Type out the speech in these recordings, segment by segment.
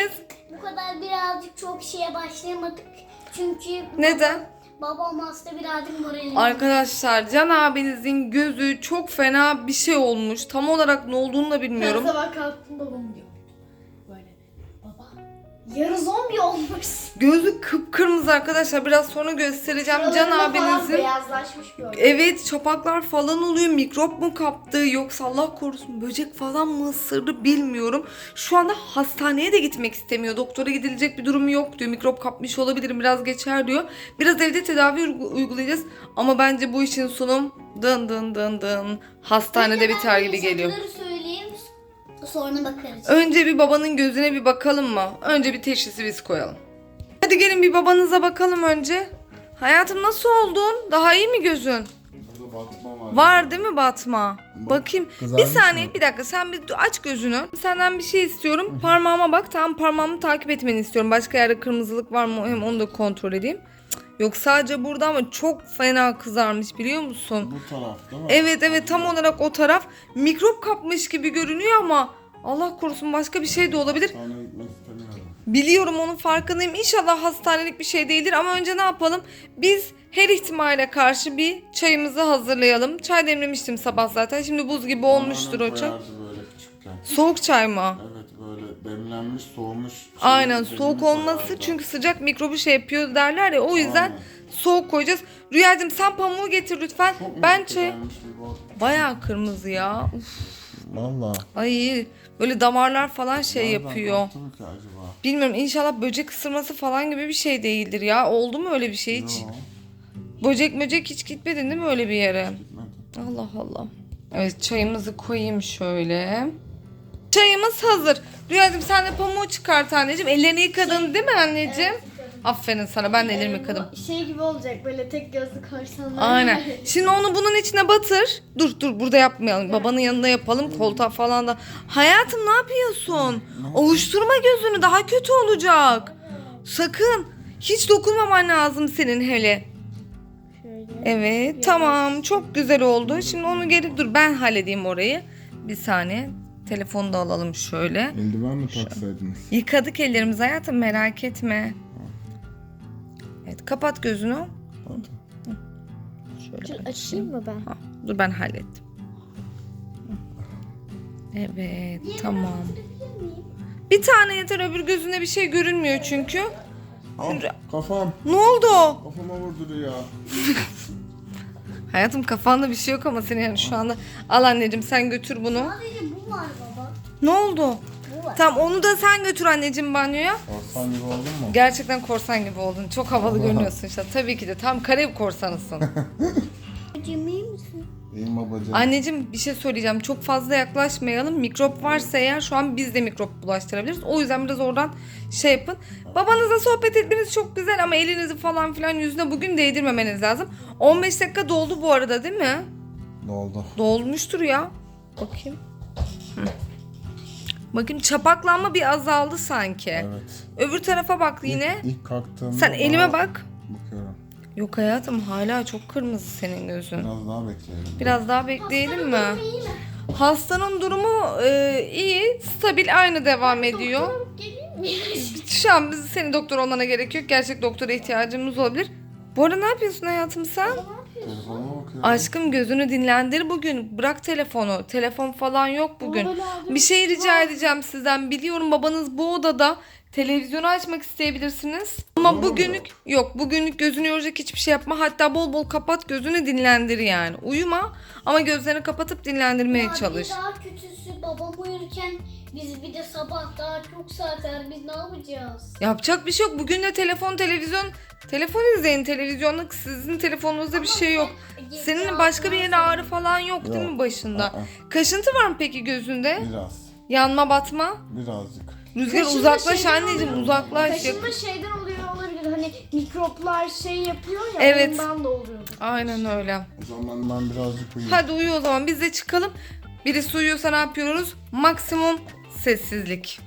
abiniz? Bu kadar birazcık çok şeye başlayamadık. Çünkü Neden? babam hasta birazcık moralim. Arkadaşlar Can abinizin gözü çok fena bir şey olmuş. Tam olarak ne olduğunu da bilmiyorum. Ben sabah kalktım babam diyor. Yarı zombi olmuş. Gözü kıpkırmızı arkadaşlar. Biraz sonra göstereceğim Can Şuralarında falan abinizin. beyazlaşmış böyle. Evet çapaklar falan oluyor. Mikrop mu kaptı yoksa Allah korusun böcek falan mı ısırdı bilmiyorum. Şu anda hastaneye de gitmek istemiyor. Doktora gidilecek bir durumu yok diyor. Mikrop kapmış olabilirim biraz geçer diyor. Biraz evde tedavi uygu- uygulayacağız. Ama bence bu işin sonu dın dın dın dın hastanede biter gibi geliyor. söyleyeyim. Sonra bakarız. Önce bir babanın gözüne bir bakalım mı? Önce bir teşhisi biz koyalım. Hadi gelin bir babanıza bakalım önce. Hayatım nasıl oldun? Daha iyi mi gözün? Burada batma var. Var değil mi batma? Bakayım. Bir kızarmış saniye mı? bir dakika sen bir aç gözünü. Senden bir şey istiyorum. Parmağıma bak tamam parmağımı takip etmeni istiyorum. Başka yerde kırmızılık var mı hem onu da kontrol edeyim. Yok sadece burada ama çok fena kızarmış biliyor musun? Bu taraf değil mi? Evet evet tam olarak o taraf mikrop kapmış gibi görünüyor ama Allah korusun başka bir şey de olabilir. Sana gitmek istemiyorum. Biliyorum onun farkındayım. İnşallah hastanelik bir şey değildir ama önce ne yapalım? Biz her ihtimale karşı bir çayımızı hazırlayalım. Çay demlemiştim sabah zaten. Şimdi buz gibi olmuştur o çay. koyardı böyle küçükken. Soğuk çay mı? Evet demlenmiş soğumuş. şey Aynen soğuk olması çünkü sıcak mikrobu şey yapıyor derler ya o yüzden Aynen. soğuk koyacağız. Rüyacığım sen pamuğu getir lütfen. Çok ben çay... bol? Bayağı kırmızı ya. Uf, Valla. ay böyle damarlar falan şey Nereden yapıyor. ki acaba? Bilmiyorum inşallah böcek ısırması falan gibi bir şey değildir ya. Oldu mu öyle bir şey hiç? Yok Böcek möcek hiç gitmedin değil mi öyle bir yere? Allah Allah. Evet çayımızı koyayım şöyle. Çayımız hazır. Rüyacığım sen de pamuğu çıkart anneciğim. Ellerini yıkadın değil mi anneciğim? Aferin sana ben de ellerimi yıkadım. Şey gibi olacak böyle tek gözlü korsanlar. Aynen. Şimdi onu bunun içine batır. Dur dur burada yapmayalım. Babanın yanında yapalım. Koltuğa falan da. Hayatım ne yapıyorsun? Ovuşturma gözünü daha kötü olacak. Sakın. Hiç dokunmaman lazım senin hele. Şöyle. Evet tamam çok güzel oldu. Şimdi onu geri dur ben halledeyim orayı. Bir saniye. Telefonu da alalım şöyle. Eldiven mi taksaydınız? Yıkadık ellerimizi hayatım merak etme. Evet kapat gözünü. Şöyle Açayım mı ben? Ha, dur ben hallettim. Evet tamam. Bir tane yeter öbür gözünde bir şey görünmüyor çünkü. Ah, kafam. Ne oldu? Kafama vurdu ya. Hayatım kafanda bir şey yok ama senin yani şu anda. Al anneciğim sen götür bunu. Bu var baba. Ne oldu? Bu var. Tamam onu da sen götür anneciğim banyoya. Korsan gibi oldun mu? Gerçekten korsan gibi oldun. Çok havalı görünüyorsun işte. Tabii ki de tam Karayip korsanısın. Acım iyi misin? İyiyim babacığım. Anneciğim bir şey söyleyeceğim. Çok fazla yaklaşmayalım. Mikrop varsa eğer şu an biz de mikrop bulaştırabiliriz. O yüzden biraz oradan şey yapın. Babanızla sohbet etmeniz çok güzel ama elinizi falan filan yüzüne bugün değdirmemeniz lazım. 15 dakika doldu bu arada değil mi? Ne oldu? Dolmuştur ya. Bakayım. Bakayım çapaklanma bir azaldı sanki. Evet. Öbür tarafa bak yine. İlk, ilk kalktığımda Sen elime bak. Bakıyorum. Yok hayatım hala çok kırmızı senin gözün. Biraz daha bekleyelim. Biraz daha bekleyelim mi? İyi mi? Hastanın durumu e, iyi, stabil, aynı devam ediyor. Şu an biz senin doktor olmana gerek yok. Gerçek doktora ihtiyacımız olabilir. Bu arada ne yapıyorsun hayatım sen? Telefonuma bakıyorum. Aşkım gözünü dinlendir bugün. Bırak telefonu. Telefon falan yok bugün. Bir şey rica edeceğim sizden. Biliyorum babanız bu odada. Televizyonu açmak isteyebilirsiniz. Ama bugünlük yok. Bugünlük gözünü yoracak hiçbir şey yapma. Hatta bol bol kapat gözünü dinlendir yani. Uyuma ama gözlerini kapatıp dinlendirmeye Abi çalış. Daha kötüsü babam uyurken biz bir de sabah daha çok saatler biz ne yapacağız? Yapacak bir şey yok. Bugün de telefon, televizyon, telefon izleyin. Televizyonda sizin telefonunuzda bir şey yok. Senin başka bir yere ağrı falan yok değil mi başında? Aa, Kaşıntı var mı peki gözünde? biraz. Yanma batma? Birazcık. Rüzgar Kaşınma uzaklaş şeyden anneciğim oluyor. uzaklaş. Kaşınma şeyden oluyor olabilir. Hani mikroplar şey yapıyor ya Evet. ondan da oluyordur. Aynen öyle. O zaman ben birazcık uyuyayım. Hadi uyu o zaman biz de çıkalım. Birisi uyuyorsa ne yapıyoruz? Maksimum sessizlik.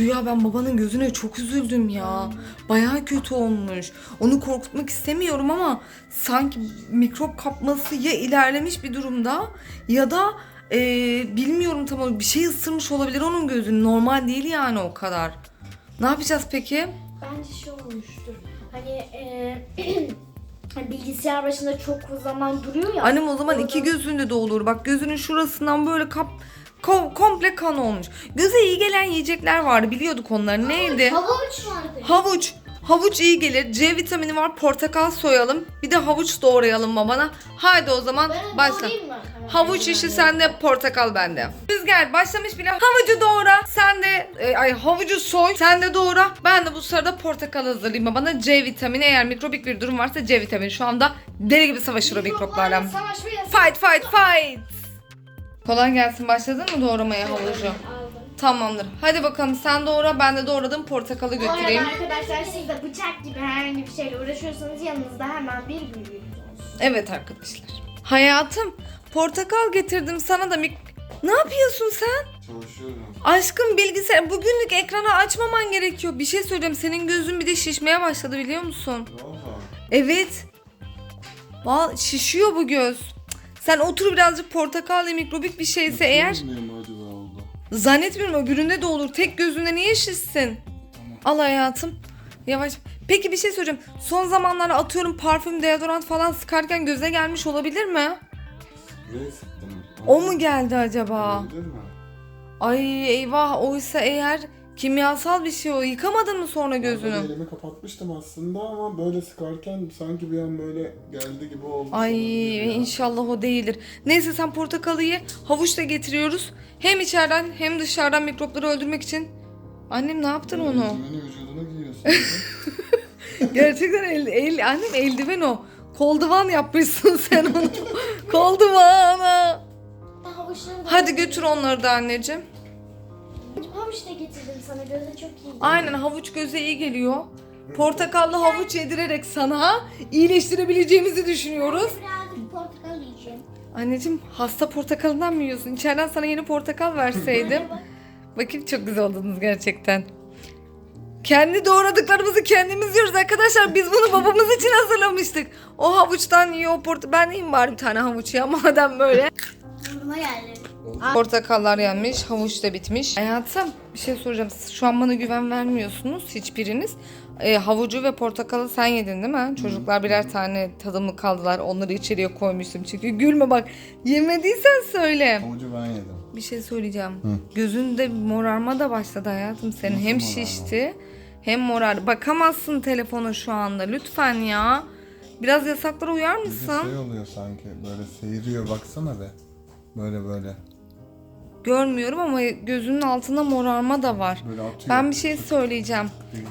Rüya ben babanın gözüne çok üzüldüm ya. Bayağı kötü olmuş. Onu korkutmak istemiyorum ama sanki mikrop kapması ya ilerlemiş bir durumda ya da eee, bilmiyorum tam olarak bir şey ısırmış olabilir onun gözünü. Normal değil yani o kadar. Ne yapacağız peki? Bence şey olmuştur. Hani e, bilgisayar başında çok zaman duruyor ya. Annem o zaman Oradan- iki gözünde de olur. Bak gözünün şurasından böyle kap ko- komple kan olmuş. Göze iyi gelen yiyecekler vardı. Biliyorduk onları. Neydi? Havuç vardı. Havuç. Havuç iyi gelir. C vitamini var. Portakal soyalım. Bir de havuç doğrayalım babana. Haydi o zaman Ben başla. doğrayayım mı? Havuç işi sende, portakal bende. Rüzgar başlamış bile. Havucu doğra. Sen de e, ay havucu soy. Sen de doğra. Ben de bu sırada portakal hazırlayayım babana. C vitamini eğer mikrobik bir durum varsa C vitamini. Şu anda deli gibi savaşır o mikroplarla. Savaşmaya Fight fight fight. Kolay gelsin. Başladın mı doğramaya havucu? aldım. Tamamdır. Hadi bakalım sen doğra ben de doğradım portakalı Bu arada götüreyim. arkadaşlar siz de bıçak gibi herhangi bir şeyle uğraşıyorsanız yanınızda hemen bir büyüğünüz olsun. Evet arkadaşlar. Hayatım portakal getirdim sana da mik... Ne yapıyorsun sen? Çalışıyorum. Aşkım bilgisayar bugünlük ekranı açmaman gerekiyor. Bir şey söyleyeceğim. Senin gözün bir de şişmeye başladı biliyor musun? Valla. Evet. Val şişiyor bu göz. Sen otur birazcık portakal ve mikrobik bir şeyse eğer acaba? Zannetmiyorum öbüründe de olur. Tek gözünde niye şişsin? Al hayatım. Yavaş. Peki bir şey söyleyeceğim. Son zamanlarda atıyorum parfüm, deodorant falan sıkarken göze gelmiş olabilir mi? Sprey sıktım. O mu geldi acaba? Olabilir mi? Ay eyvah oysa eğer kimyasal bir şey o. Yıkamadın mı sonra Gözünü. gözünü? elimi kapatmıştım aslında ama böyle sıkarken sanki bir an böyle geldi gibi oldu. Ay ya. inşallah o değildir. Neyse sen portakalı ye. Havuç da getiriyoruz. Hem içeriden hem dışarıdan mikropları öldürmek için. Annem ne yaptın onu? Eldiveni vücuduna giyiyorsun. Gerçekten el, el, annem eldiven o. Koldivan yapmışsın sen onu. Ben da Hadi götür onları da anneciğim. Havuç da getirdim sana göze çok iyi. Aynen havuç göze iyi geliyor. Portakallı havuç yedirerek sana iyileştirebileceğimizi düşünüyoruz. Birazcık portakal yiyeceğim. Anneciğim hasta portakalından mı yiyorsun? İçeriden sana yeni portakal verseydim. Bakayım çok güzel oldunuz gerçekten. Kendi doğradıklarımızı kendimiz yiyoruz arkadaşlar. Biz bunu babamız için hazırlamıştık. O havuçtan yiyor o porta. Ben yiyeyim bari bir tane havuç ya madem böyle. Burnuma geldi. Portakallar yenmiş, havuç da bitmiş. Hayatım bir şey soracağım. Şu an bana güven vermiyorsunuz hiçbiriniz. Ee, havucu ve portakalı sen yedin değil mi? Çocuklar birer tane tadımlı kaldılar. Onları içeriye koymuştum. Çünkü gülme bak. Yemediysen söyle. Havucu ben yedim. Bir şey söyleyeceğim. Gözünde morarma da başladı hayatım senin. Nasıl hem morarma? şişti hem morar. Bakamazsın telefona şu anda. Lütfen ya. Biraz yasaklara uyar Bir mısın? şey oluyor sanki böyle seyiriyor baksana be. Böyle böyle. Görmüyorum ama gözünün altında morarma da var. Ben bir şey söyleyeceğim.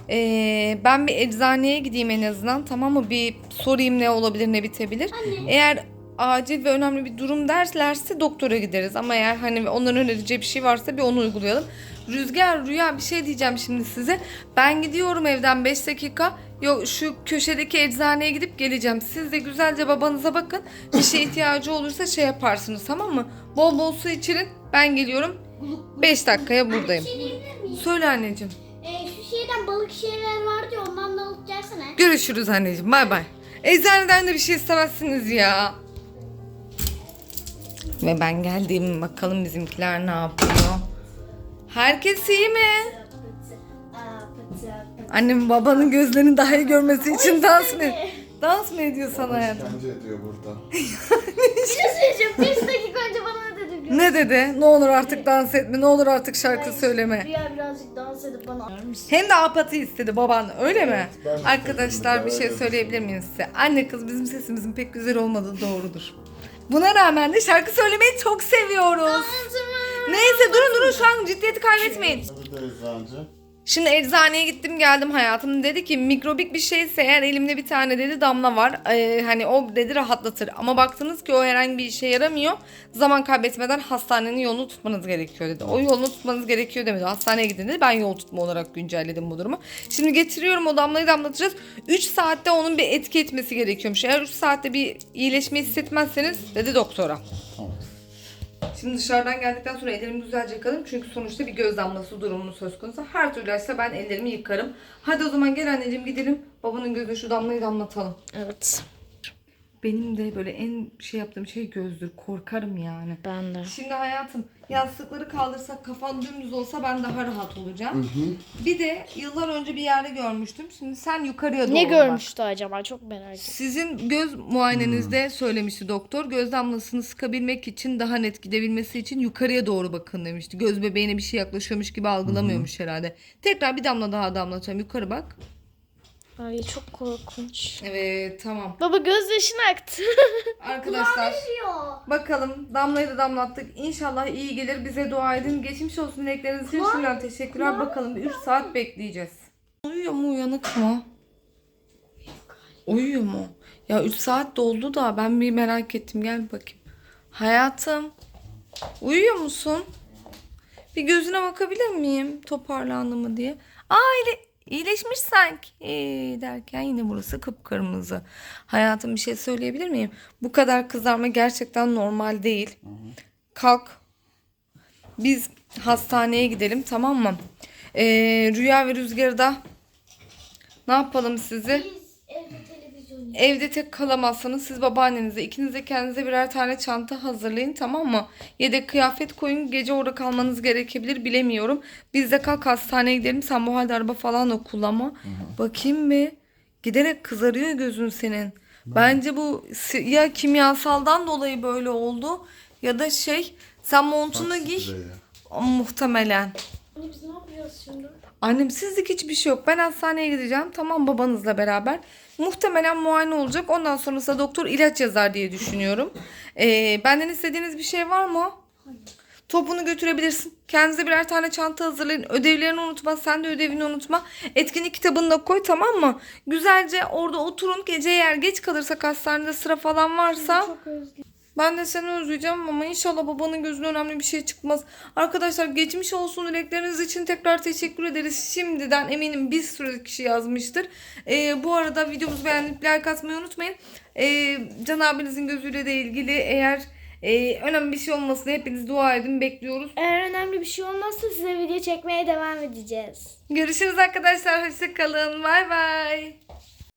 Ee, ben bir eczaneye gideyim en azından tamam mı? Bir sorayım ne olabilir ne bitebilir. Eğer acil ve önemli bir durum derlerse doktora gideriz. Ama eğer hani onların önereceği bir şey varsa bir onu uygulayalım. Rüzgar, Rüya bir şey diyeceğim şimdi size. Ben gidiyorum evden 5 dakika. Yok şu köşedeki eczaneye gidip geleceğim. Siz de güzelce babanıza bakın. Bir şeye ihtiyacı olursa şey yaparsınız tamam mı? Bol bol su içirin. Ben geliyorum. 5 dakikaya buradayım. Bir şey diyebilir miyim? Söyle anneciğim. Ee, şu şeyden balık şeyler vardı ya ondan da alıp gelsene. Görüşürüz anneciğim. Bay bay. Eczaneden de bir şey istemezsiniz ya. Ve ben geldim. Bakalım bizimkiler ne yapıyor. Herkes iyi mi? Aa, pıtı pıtı. Annem babanın gözlerini daha iyi görmesi için dans mı? Dans mı ediyor sana hayatım? İşkence ediyor burada. Bir şey söyleyeceğim. 5 dakika önce bana ne dedi? Ne dedi? Ne olur artık dans etme, ne olur artık şarkı söyleme. Rüya birazcık dans edip bana Hem de apatı istedi baban öyle mi? ben de Arkadaşlar bir şey öyle. söyleyebilir miyim size? Anne kız bizim sesimizin pek güzel olmadığı doğrudur. Buna rağmen de şarkı söylemeyi çok seviyoruz. Neyse durun durun şu an ciddiyeti kaybetmeyin. Hadi de eczacı. Şimdi eczaneye gittim geldim hayatım. Dedi ki mikrobik bir şeyse eğer elimde bir tane dedi damla var. Ee, hani o dedi rahatlatır. Ama baktınız ki o herhangi bir işe yaramıyor. Zaman kaybetmeden hastanenin yolunu tutmanız gerekiyor dedi. O yolunu tutmanız gerekiyor demedi. Hastaneye gidin dedi. Ben yol tutma olarak güncelledim bu durumu. Şimdi getiriyorum o damlayı damlatacağız. 3 saatte onun bir etki etmesi gerekiyormuş. Eğer 3 saatte bir iyileşme hissetmezseniz dedi doktora. Tamam. Şimdi dışarıdan geldikten sonra ellerimi güzelce yıkadım. Çünkü sonuçta bir göz damlası durumu söz konusu. Her türlü ise ben ellerimi yıkarım. Hadi o zaman gel anneciğim gidelim. Babanın gözüne şu damlayı damlatalım. Evet. Benim de böyle en şey yaptığım şey gözdür. Korkarım yani. Ben de. Şimdi hayatım yastıkları kaldırsak kafan dümdüz olsa ben daha rahat olacağım. Bir de yıllar önce bir yerde görmüştüm. Şimdi sen yukarıya doğru Ne bak. görmüştü acaba? Çok merak ettim. Sizin göz muayenenizde söylemişti doktor. Göz damlasını sıkabilmek için daha net gidebilmesi için yukarıya doğru bakın demişti. Göz bebeğine bir şey yaklaşıyormuş gibi algılamıyormuş herhalde. Tekrar bir damla daha damlatacağım. Yukarı bak. Ay çok korkunç. Evet tamam. Baba gözyaşın aktı. Arkadaşlar bakalım damlayı da damlattık. İnşallah iyi gelir. Bize dua edin. Geçmiş olsun dilekleriniz için şimdiden teşekkürler. Bakalım bir 3 saat bekleyeceğiz. Uyuyor mu uyanık mı? Uyuyor mu? Ya 3 saat doldu da ben bir merak ettim. Gel bakayım. Hayatım. Uyuyor musun? Bir gözüne bakabilir miyim? Toparlandı mı diye. Aa iyiyle- iyileşmiş sanki. Ee, derken yine burası kıpkırmızı. Hayatım bir şey söyleyebilir miyim? Bu kadar kızarma gerçekten normal değil. Kalk. Biz hastaneye gidelim tamam mı? Ee, Rüya ve Rüzgar'ı da ne yapalım sizi? Biz evde televizyon Evde tek kalamazsanız siz babaannenize ikiniz de kendinize birer tane çanta hazırlayın tamam mı? Yedek kıyafet koyun gece orada kalmanız gerekebilir bilemiyorum. Biz de kalk hastaneye gidelim sen bu halde araba falan da kullanma. Bakayım bir giderek kızarıyor gözün senin. Bence bu ya kimyasaldan dolayı böyle oldu ya da şey sen montunu giy muhtemelen. Anne biz ne yapacağız şimdi? Annem sizlik hiçbir şey yok. Ben hastaneye gideceğim. Tamam babanızla beraber. Muhtemelen muayene olacak. Ondan sonrasında doktor ilaç yazar diye düşünüyorum. Ee, benden istediğiniz bir şey var mı? Topunu götürebilirsin. Kendinize birer tane çanta hazırlayın. Ödevlerini unutma. Sen de ödevini unutma. Etkinlik kitabını da koy tamam mı? Güzelce orada oturun. Gece eğer geç kalırsak hastanede sıra falan varsa. Çok özledim. Ben de seni özleyeceğim ama inşallah babanın gözüne önemli bir şey çıkmaz. Arkadaşlar geçmiş olsun dilekleriniz için tekrar teşekkür ederiz. Şimdiden eminim bir sürü kişi yazmıştır. Ee, bu arada videomuzu beğenip like atmayı unutmayın. Ee, Can abinizin gözüyle de ilgili eğer e, önemli bir şey olmasını hepiniz dua edin bekliyoruz. Eğer önemli bir şey olmazsa size video çekmeye devam edeceğiz. Görüşürüz arkadaşlar. Hoşçakalın. Bay bay.